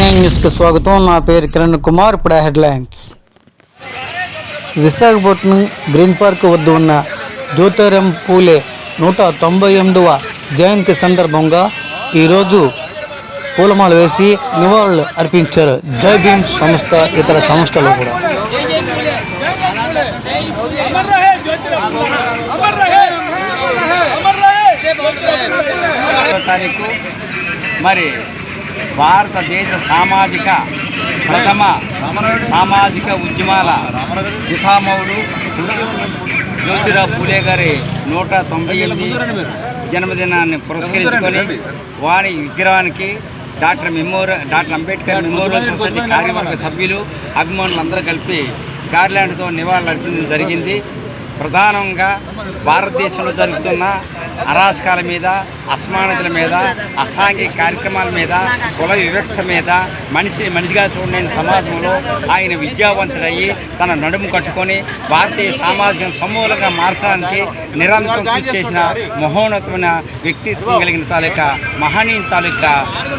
Nine న్యూస్కి స్వాగతం. నా పేరు కిరణ్ కుమార్ ఇప్పుడు హెడ్లైన్స్. విశాఖపట్నం గ్రీన్ పార్క్ వద్ద ఉన్న జ్యోతిరాం పూలే నూట తొంభై ఎనిమిదవ జయంతి సందర్భంగా ఈరోజు పూలమాల వేసి నివాళులు అర్పించారు. జై భీమ్ సంస్థ ఇతర సంస్థలు కూడా. अमर रहे ज्योतिराव अमर रहे अमर रहे పదవ తారీఖు మరి భారతదేశ సామాజిక ప్రథమ సామాజిక ఉద్యమాల పితామహుడు జ్యోతిరావు పూలే గారి నూట తొంభై ఎనిమిది జన్మదినాన్ని పురస్కరించుకొని వారి విగ్రహానికి doctor memorial doctor Ambedkar memorial society కార్యవర్గ సభ్యులు అభిమానులు అందరూ కలిపి గార్లాండ్తో నివాళులు అర్పించడం జరిగింది. ప్రధానంగా భారతదేశంలో జరుగుతున్న అరాచకాల మీద అసమానతల మీద అసాంఘిక కార్యక్రమాల మీద కుల వివక్ష మీద మనిషి మనిషిగా చూడలేని సమాజంలో ఆయన విద్యావంతుడయ్యి తన నడుము కట్టుకొని భారతీయ సామాజిక సమూలంగా మార్చడానికి నిరంతరం కృషి చేసిన మహోన్నతమైన వ్యక్తిత్వం కలిగిన తాలూకా మహనీయుని తాలూకా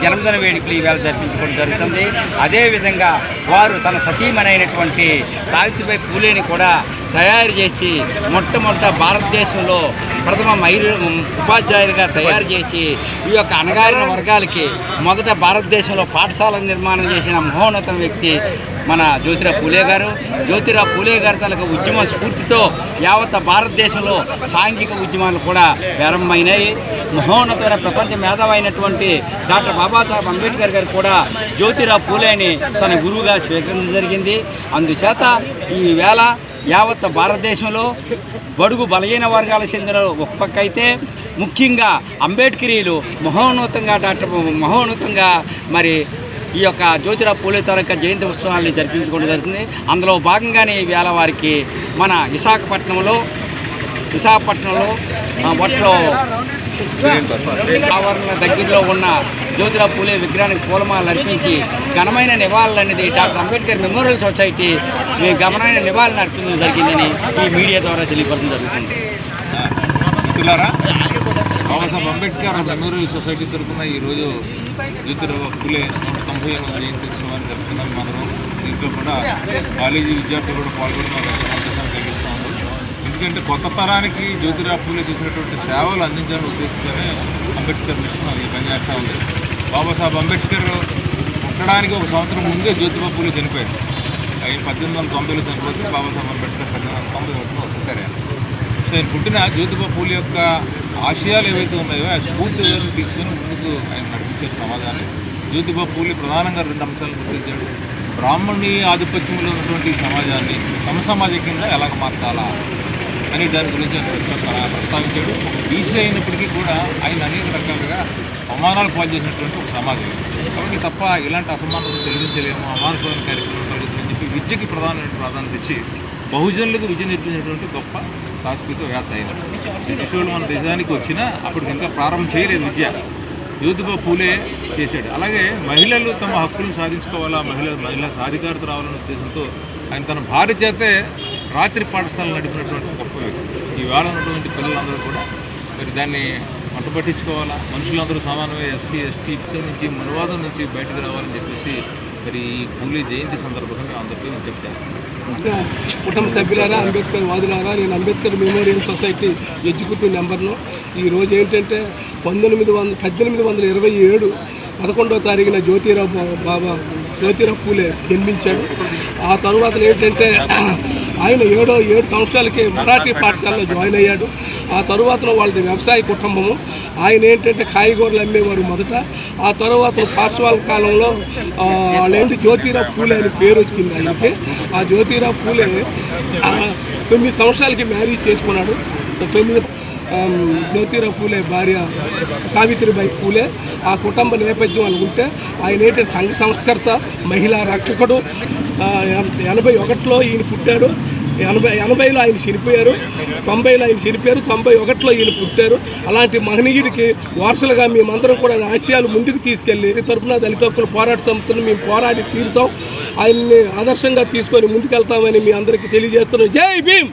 జన్మదిన వేడుకలు ఈవేళ జరిపించుకోవడం జరుగుతుంది. అదేవిధంగా వారు తన సతీమనైనటువంటి సావిత్రిబాయి పూలేని కూడా తయారు చేసి మొట్టమొదట భారతదేశంలో ప్రథమ మహిళ ఉపాధ్యాయులుగా తయారు చేసి ఈ యొక్క అణగారిన వర్గాలకి మొదట భారతదేశంలో పాఠశాల నిర్మాణం చేసిన మహోన్నత వ్యక్తి మన జ్యోతిరావు పూలే గారు. జ్యోతిరావు పూలే గారి తలక ఉద్యమ స్ఫూర్తితో యావత్ భారతదేశంలో సాంఘిక ఉద్యమాలు కూడా ప్రారంభమైనాయి. మహోన్నతమైన ప్రపంచ మేధావైనటువంటి డాక్టర్ బాబాసాహెబ్ అంబేద్కర్ గారు కూడా జ్యోతిరావు పూలేని తన గురువుగా స్వీకరించడం జరిగింది. అందుచేత ఈవేళ యావత్ భారతదేశంలో బడుగు బలహీన వర్గాలకు చెందిన ఒక పక్క అయితే ముఖ్యంగా అంబేద్కరీలు మహోన్నతంగా డాక్టర్ మహోన్నతంగా మరి ఈ యొక్క జ్యోతిరావు పూలే తాలూకా జయంతి ఉత్సవాన్ని జరిపించుకోవడం జరుగుతుంది. అందులో భాగంగానే ఈ వేళ వారికి మన విశాఖపట్నంలో విశాఖపట్నంలో ఆ, బొట్లో ఆవరణ దగ్గరలో ఉన్న జ్యోతిరావు పూలే విగ్రహానికి పూలమాలలు అర్పించి ఘనమైన నివాళులు అనేది డాక్టర్ అంబేద్కర్ మెమోరియల్ సొసైటీ ఈ ఘనమైన నివాళులు అర్పించడం జరిగిందని ఈ మీడియా ద్వారా తెలియపడడం జరుగుతుంది. బాబాసాహెబ్ అంబేద్కర్ మెమోరియల్ సొసైటీ తరఫున ఈరోజు జ్యోతిరావు పూలే తొంభై ఎనిమిది జయంతి ఉత్సవాన్ని జరుపుతున్నాం మనం దీంట్లో కూడా కాలేజీ విద్యార్థులు కూడా పాల్గొనడం మాకు ఎంతో ఎందుకంటే కొత్త తరానికి జ్యోతిరావు పూలే చేసినటువంటి సేవలు అందించాలని ఉద్దేశంతోనే అంబేద్కర్ మిషన్ అది పనిచేస్తూ ఉంది. బాబాసాహెబ్ అంబేద్కర్ పుట్టడానికి ఒక సంవత్సరం ముందే జ్యోతిరావు పూలే చనిపోయారు ఆయన పద్దెనిమిది వందల తొంభైలో చనిపోతే బాబాసాహెబ్ అంబేద్కర్ పద్దెనిమిది వందల తొంభై ఒకటిలో పుట్టారు ఆయన. సో ఆయన పుట్టిన జ్యోతిబా పూలి యొక్క ఆశయాలు ఏవైతే ఉన్నాయో ఆ స్ఫూర్తిని తీసుకొని ముందుకు ఆయన నడిపించారు సమాజాన్ని. జ్యోతిబా పూలి ప్రధానంగా రెండు అంశాలను గుర్తించాడు. బ్రాహ్మణి ఆధిపత్యంలో ఉన్నటువంటి ఈ సమాజాన్ని కింద ఎలాగ మార్చాలా? అనే దాని గురించి ప్రస్తావించాడు. ఈసీ అయినప్పటికీ కూడా ఆయన అనేక రకాలుగా అవమానాలు పాలు చేసినటువంటి ఒక సమాజం. కాబట్టి తప్ప ఇలాంటి అసమానతలు తొలగించలేము. అమానుషమైన కార్యక్రమం కలుగుతుందని చెప్పి విద్యకి ప్రధానమైన ప్రాధాన్యత ఇచ్చి బహుజనులకు విద్య నేర్పించినటువంటి గొప్ప తాత్విక వేత్త అయిన మన దేశానికి వచ్చినా అప్పటికి ఇంకా ప్రారంభం చేయలేదు విద్య. జ్యోతిబా పూలే చేశాడు. అలాగే మహిళలు తమ హక్కులను సాధించుకోవాలా మహిళ మహిళా సాధికారత రావాలనే ఉద్దేశంతో ఆయన తన భార్య చేతే రాత్రి పాఠశాలలు నడిపినటువంటి గొప్ప వ్యక్తి ఈ ఉన్నటువంటి పిల్లలందరూ కూడా మరి దాన్ని వంట పట్టించుకోవాలా? మనుషులందరూ సమానమే. ఎస్సీ ఎస్టీ నుంచి మనువాదం నుంచి బయటకు రావాలని చెప్పేసి మరి ఈ పూలే జయంతి సందర్భంగా అందరికీ విజ్ఞప్తి చేస్తున్నాను కుటుంబ సభ్యులారా అంబేద్కర్ వాదులారా నేను అంబేద్కర్ మెమోరియల్ సొసైటీ ఎగ్జిక్యూటివ్ నెంబర్ను ఈరోజు ఏంటంటే పంతొమ్మిది వందల పద్దెనిమిది వందల ఇరవై ఏడు పదకొండవ తారీఖున జ్యోతిరావు బాబా జ్యోతిరావు పూలే జన్మించాడు. ఆ తరువాత ఏంటంటే ఆయన ఏడో ఏడు సంవత్సరాలకి మరాఠీ పాఠశాలలో జాయిన్ అయ్యాడు. ఆ తరువాత వాళ్ళది వ్యవసాయ కుటుంబము. ఆయన ఏంటంటే కాయగూరలు అమ్మేవారు మొదట. ఆ తర్వాత పాఠశాల కాలంలో వాళ్ళేంటి జ్యోతిరావు పూలే అని పేరు వచ్చింది ఆయనకి. ఆ జ్యోతిరావు పూలే తొమ్మిది సంవత్సరాలకి మ్యారేజ్ చేసుకున్నాడు. తొమ్మిది జ్యోతిరావు పూలే భార్య సావిత్రిబాయి పూలే. ఆ కుటుంబ నేపథ్యం అనుకుంటే ఆయన ఏంటంటే సంఘ సంస్కర్త మహిళా రక్షకుడు. ఎనభై ఒకటిలో ఈయన పుట్టాడు. ఎనభై ఎనభైలో ఆయన చనిపోయారు తొంభైలో ఆయన చనిపోయారు తొంభై ఒకటిలో ఈయన పుట్టారు. అలాంటి మహనీయుడికి వారసులుగా మేమందరం కూడా ఆశయాలు ముందుకు తీసుకెళ్ళి తరఫున దళిత హక్కుల పోరాట సంస్థను మేము పోరాడి తీరుతాం. ఆయన్ని ఆదర్శంగా తీసుకొని ముందుకెళ్తామని మీ అందరికీ తెలియజేస్తున్నాం. జై భీమ్!